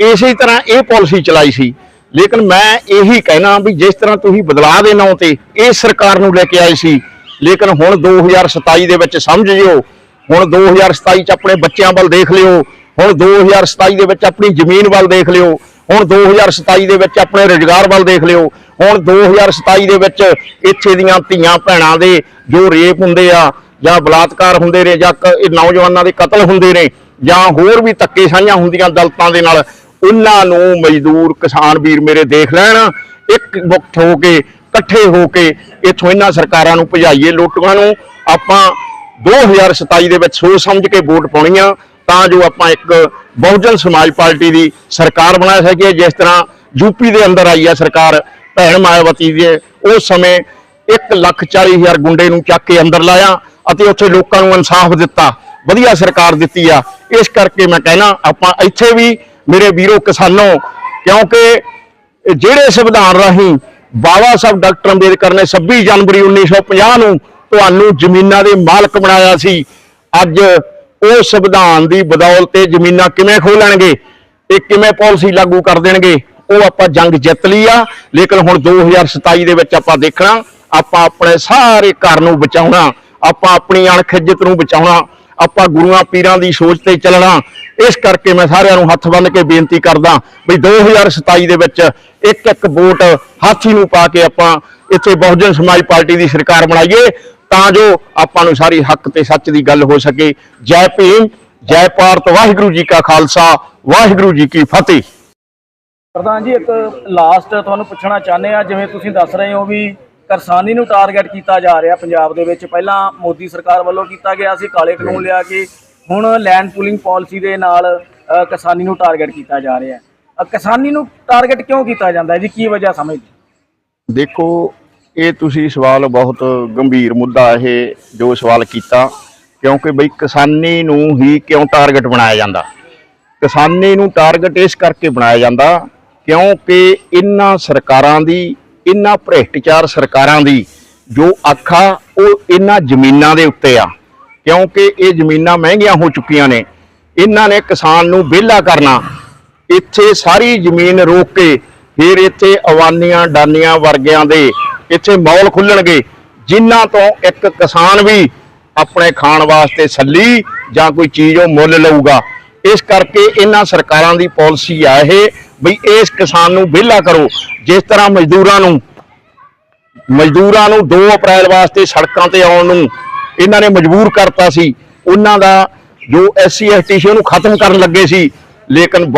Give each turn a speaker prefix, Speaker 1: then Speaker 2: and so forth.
Speaker 1: ਇਸੇ ਤਰ੍ਹਾਂ ਇਹ ਪਾਲਿਸੀ ਚਲਾਈ ਸੀ। ਲੇਕਿਨ ਮੈਂ ਇਹੀ ਕਹਿਣਾ ਵੀ ਜਿਸ ਤਰ੍ਹਾਂ ਤੁਸੀਂ ਬਦਲਾਅ ਦੇ ਨਾਂ ਤੇ ਇਹ ਸਰਕਾਰ ਨੂੰ ਲੈ ਕੇ ਆਏ ਸੀ। ਲੇਕਿਨ ਹੁਣ 2027 ਦੇ ਵਿੱਚ ਸਮਝ ਜਿਓ, ਹੁਣ 2027 ਚ ਆਪਣੇ ਬੱਚਿਆਂ ਵੱਲ ਦੇਖ ਲਿਓ, ਹੁਣ 2027 ਦੇ ਵਿੱਚ ਆਪਣੀ ਜ਼ਮੀਨ ਵੱਲ ਦੇਖ ਲਿਓ, ਹੁਣ 2027 ਦੇ ਵਿੱਚ ਆਪਣੇ ਰੁਜ਼ਗਾਰ ਵੱਲ ਦੇਖ ਲਿਓ, ਹੁਣ 2027 ਦੇ ਵਿੱਚ ਇੱਥੇ ਦੀਆਂ ਧੀਆਂ ਭੈਣਾਂ ਦੇ ਜੋ ਰੇਪ ਹੁੰਦੇ ਆ, ਜਾਂ ਬਲਾਤਕਾਰ ਹੁੰਦੇ ਨੇ, ਜਾਂ ਕ- ਇਹ ਨੌਜਵਾਨਾਂ ਦੇ ਕਤਲ ਹੁੰਦੇ ਨੇ, ਜਾਂ ਹੋਰ ਵੀ ਧੱਕੇ ਸਾਂਝਾਂ ਹੁੰਦੀਆਂ ਦਲਤਾਂ ਦੇ ਨਾਲ ਉਹਨਾਂ ਨੂੰ ਮਜ਼ਦੂਰ ਕਿਸਾਨ ਵੀਰ ਮੇਰੇ ਦੇਖ ਲੈਣ, ਇੱਕ ਮੁਕਤ ਹੋ ਕੇ, ਇਕੱਠੇ ਹੋ ਕੇ ਇੱਥੋਂ ਇਹਨਾਂ ਸਰਕਾਰਾਂ ਨੂੰ ਭਜਾਈਏ ਲੁੱਟਾਂ ਨੂੰ। ਆਪਾਂ 2027 ਦੇ ਵਿੱਚ ਸੋਚ ਸਮਝ ਕੇ ਵੋਟ ਪਾਉਣੀ ਆ, ਤਾਂ ਜੋ ਆਪਾਂ ਇੱਕ ਬਹੁਜਨ ਸਮਾਜ ਪਾਰਟੀ ਦੀ ਸਰਕਾਰ ਬਣਾ ਸਕੀਏ, ਜਿਸ ਤਰ੍ਹਾਂ ਯੂਪੀ ਦੇ ਅੰਦਰ ਆਈ ਆ ਸਰਕਾਰ, ਭੈਣ ਮਾਇਆਵਤੀ ਦੇ, ਉਸ ਸਮੇਂ 140000 ਗੁੰਡੇ ਨੂੰ ਚੱਕ ਕੇ ਅੰਦਰ ਲਾਇਆ ਅਤੇ ਉੱਥੇ ਲੋਕਾਂ ਨੂੰ ਇਨਸਾਫ ਦਿੱਤਾ। ਵਧੀਆ ਸਰਕਾਰ ਦਿੱਤੀ ਆ। ਇਸ ਕਰਕੇ ਮੈਂ ਕਹਿਣਾ, ਆਪਾਂ ਇੱਥੇ ਵੀ ਮੇਰੇ ਵੀਰੋ ਕਿਸਾਨੋ, ਕਿਉਂਕਿ ਜਿਹੜੇ ਸੰਵਿਧਾਨ ਰਾਹੀਂ ਬਾਬਾ ਸਾਹਿਬ ਡਾਕਟਰ ਅੰਬੇਦਕਰ ਨੇ 26 ਜਨਵਰੀ 1950 ਨੂੰ ਤੁਹਾਨੂੰ ਜ਼ਮੀਨਾਂ ਦੇ ਮਾਲਕ ਬਣਾਇਆ ਸੀ, ਅੱਜ ਉਹ ਸੰਵਿਧਾਨ ਦੀ ਬਦੌਲਤ ਤੇ ਜ਼ਮੀਨਾਂ ਕਿਵੇਂ ਖੋਹ ਲੈਣਗੇ ਇਹ ਕਿਵੇਂ ਪਾਲਿਸੀ ਲਾਗੂ ਕਰ ਦੇਣਗੇ, ਉਹ ਆਪਾਂ ਜੰਗ ਜਿੱਤ ਲਈ ਆ। ਲੇਕਿਨ ਹੁਣ 2027 ਦੇ ਵਿੱਚ ਆਪਾਂ ਦੇਖਣਾ, ਆਪਾਂ ਆਪਣੇ ਸਾਰੇ ਘਰ ਨੂੰ ਬਚਾਉਣਾ, ਆਪਾਂ ਆਪਣੀ ਅਣਖ ਨੂੰ ਬਚਾਉਣਾ, ਆਪਾਂ ਗੁਰੂਆਂ ਪੀਰਾਂ ਦੀ ਸੋਚ ਤੇ ਚੱਲਣਾ ਇਸ ਕਰਕੇ ਮੈਂ ਸਾਰਿਆਂ ਨੂੰ ਹੱਥ ਬੰਨ੍ਹ ਕੇ ਬੇਨਤੀ ਕਰਦਾ ਵੀ 2027 ਦੇ ਵਿੱਚ ਇੱਕ ਇੱਕ ਵੋਟ ਹਾਥੀ ਨੂੰ ਪਾ ਕੇ ਆਪਾਂ ਇੱਥੇ ਬਹੁਜਨ ਸਮਾਜ ਪਾਰਟੀ ਦੀ ਸਰਕਾਰ ਬਣਾਈਏ, ਤਾਂ ਜੋ ਆਪਾਂ ਨੂੰ ਸਾਰੀ ਹੱਕ ਤੇ ਸੱਚ ਦੀ ਗੱਲ ਹੋ ਸਕੇ। ਜੈ ਭੀਮ, ਜੈ ਭਾਰਤ, ਵਾਹਿਗੁਰੂ ਜੀ ਕਾ ਖਾਲਸਾ, ਵਾਹਿਗੁਰੂ ਜੀ ਕੀ ਫਤਿਹ।
Speaker 2: ਪ੍ਰਧਾਨ ਜੀ, ਇੱਕ ਲਾਸਟ ਤੁਹਾਨੂੰ ਪੁੱਛਣਾ ਚਾਹੁੰਦੇ ਆ ਜਿਵੇਂ ਤੁਸੀਂ ਦੱਸ ਰਹੇ ਹੋ ਵੀ ਕਿਸਾਨੀ ਨੂੰ ਟਾਰਗੇਟ ਕੀਤਾ ਜਾ ਰਿਹਾ ਪੰਜਾਬ ਦੇ ਵਿੱਚ। ਪਹਿਲਾਂ ਮੋਦੀ ਸਰਕਾਰ ਵੱਲੋਂ ਕੀਤਾ ਗਿਆ ਸੀ, ਕਾਲੇ ਕਾਨੂੰਨ ਲਿਆ ਕੇ ਹੁਣ ਲੈਂਡ ਪੂਲਿੰਗ ਪਾਲਿਸੀ ਦੇ ਨਾਲ ਕਿਸਾਨੀ ਨੂੰ ਟਾਰਗੇਟ ਕੀਤਾ ਜਾ ਰਿਹਾ ਹੈ। ਕਿਸਾਨੀ ਨੂੰ ਟਾਰਗੇਟ ਕਿਉਂ ਕੀਤਾ ਜਾਂਦਾ ਹੈ ਜੀ? ਕੀ ਵਜ੍ਹਾ ਸਮਝਦੇ
Speaker 1: ਦੇਖੋ, ਇਹ ਤੁਸੀਂ ਸਵਾਲ ਬਹੁਤ ਗੰਭੀਰ ਮੁੱਦਾ ਇਹ ਜੋ ਸਵਾਲ ਕੀਤਾ, ਕਿਉਂਕਿ ਬਈ ਕਿਸਾਨੀ ਨੂੰ ਹੀ ਕਿਉਂ ਟਾਰਗੇਟ ਬਣਾਇਆ ਜਾਂਦਾ? ਕਿਸਾਨੀ ਨੂੰ ਟਾਰਗੇਟ ਇਸ ਕਰਕੇ ਬਣਾਇਆ ਜਾਂਦਾ ਕਿਉਂਕਿ ਇਹਨਾਂ ਸਰਕਾਰਾਂ ਦੀ, ਇਹਨਾਂ ਭ੍ਰਿਸ਼ਟਾਚਾਰ ਸਰਕਾਰਾਂ ਦੀ ਜੋ ਅੱਖਾਂ, ਉਹ ਇਹਨਾਂ ਜ਼ਮੀਨਾਂ ਦੇ ਉੱਤੇ ਆ। ਕਿਉਂਕਿ ਇਹ ਜ਼ਮੀਨਾਂ ਮਹਿੰਗੀਆਂ ਹੋ ਚੁੱਕੀਆਂ ਨੇ। ਇਹਨਾਂ ਨੇ ਕਿਸਾਨ ਨੂੰ ਵਿਹਲਾ ਕਰਨਾ। ਇੱਥੇ ਸਾਰੀ ਜ਼ਮੀਨ ਰੋਕ ਕੇ ਫਿਰ ਇੱਥੇ ਅਵਾਨੀਆਂ, ਡਾਨੀਆਂ ਵਰਗਿਆਂ ਦੇ ਇੱਥੇ ਮੌਲ ਖੁੱਲਣਗੇ। ਜਿਨ੍ਹਾਂ ਤੋਂ ਇੱਕ ਕਿਸਾਨ ਵੀ ਆਪਣੇ ਖਾਣ ਵਾਸਤੇ ਸੱਲੀ ਜਾਂ ਕੋਈ ਚੀਜ਼ ਉਹ ਮੁੱਲ ਲਊਗਾ। ਇਸ ਕਰਕੇ ਇਹਨਾਂ ਸਰਕਾਰਾਂ ਦੀ ਪਾਲਿਸੀ ਆ ਇਹ ਵੀ ਇਸ ਕਿਸਾਨ ਨੂੰ ਵਿਹਲਾ ਕਰੋ। ਜਿਸ ਤਰ੍ਹਾਂ ਮਜ਼ਦੂਰਾਂ ਨੂੰ ਮਜ਼ਦੂਰਾਂ ਨੂੰ 2 ਅਪ੍ਰੈਲ ਵਾਸਤੇ ਸੜਕਾਂ ਤੇ ਆਉਣ ਨੂੰ ਇਹਨਾਂ ਨੇ ਮਜਬੂਰ ਕਰਤਾ ਸੀ। ਉਹਨਾਂ ਦਾ ਜੋ ਐਸਸੀ ਐਸਟੀ ਸੀ ਉਹਨੂੰ ਖਤਮ ਕਰਨ ਲੱਗੇ ਸੀ, ਲੇਕਿਨ ਬਹੁਤ